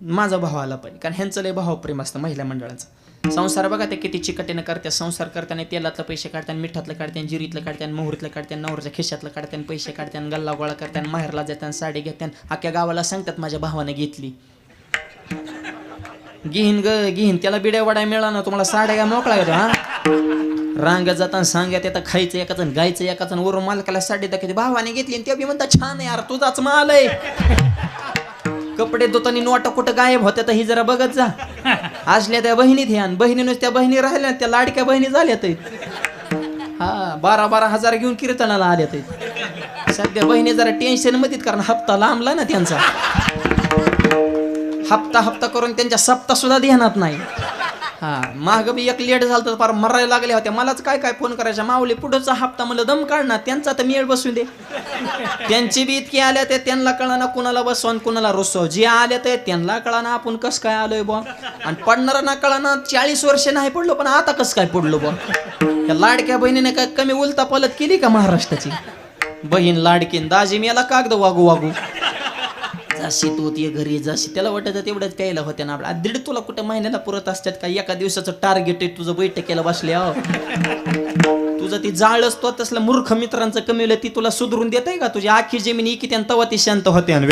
माझा भावाला पण. कारण ह्यांचं लय भावप्रेम असतं महिला मंडळाचं. संसार बघा ते किती चिकटीनं करतात संसार करताना तेलातलं पैसे काढताना मिठातलं काढतात जिरीतलं काढतात मोहरीतलं काढतात नवरच्या खिशातलं काढतात पैसे काढतात गल्ला गोळा करतात माहेरला जातात साडी घेतात अख्ख्या गावाला सांगतात माझ्या भावानं घेतली. घेईन ग घेईन. त्याला बिड्या वड्या मिळाला ना तुम्हाला साड्या काय मोकळा येतो हा? रांग जाताना सांगत येतं खायचं एकाच गायचं एकाच वरून मालकाला साडी दाखवते. भावाने घेतली आणि ते बी म्हणतात छान आहे यार तुझाच माल आहे. कपडे धुतानी नोटा कुठं गायब होत्या तर ही जरा बघत जा. असल्या त्या बहिणीत ह्या बहिणी बहिणीनुस त्या बहिणी राहिल्या त्या लाडक्या बहिणी झाल्यात. हा बारा बारा हजार घेऊन कीर्तनाला आल्यात. सध्या बहिणी जरा टेन्शन मधीत कारण हप्ता लांबला ना त्यांचा. हप्ता हप्ता करून त्यांच्या सप्ता सुद्धा ध्यानात नाही. हा माग बी एक लेट झालं तर फार मरायला लागल्या होत्या. मलाच काय काय फोन करायचा? माऊली पुढचा हप्ता मला दम काढणार त्यांचा तर मेळ बसू दे. त्यांची बी इतकी आल्या ते त्यांना कळना कुणाला बसवा आणि कुणाला रुसव जे आले ते त्यांना कळाना आपण कस काय आलोय बुवा. आणि पडणारा कळना चाळीस वर्ष नाही पडलो पण आता कस काय पडलो बुवा. त्या लाडक्या बहिणीने काय कमी उलता पलत केली का महाराष्ट्राची? बहीण लाडकीन दाजी मेला कागद वागू वागू. जाशी तू ते घरी जाशी. त्याला वाटत तेवढ्यात प्यायला होत्या ना आपला. दीड तुला कुठं महिन्याला पुरत असतात का? एका दिवसाचं टार्गेट आहे तुझं बैठकीला बसल्या हो. तुझं ती जाळच तो तसला मूर्ख मित्रांचं कमी ती तुला सुधरून देत आहे का? तुझी आखी जमीन इकी त्यान तवा ती शांत होते आणि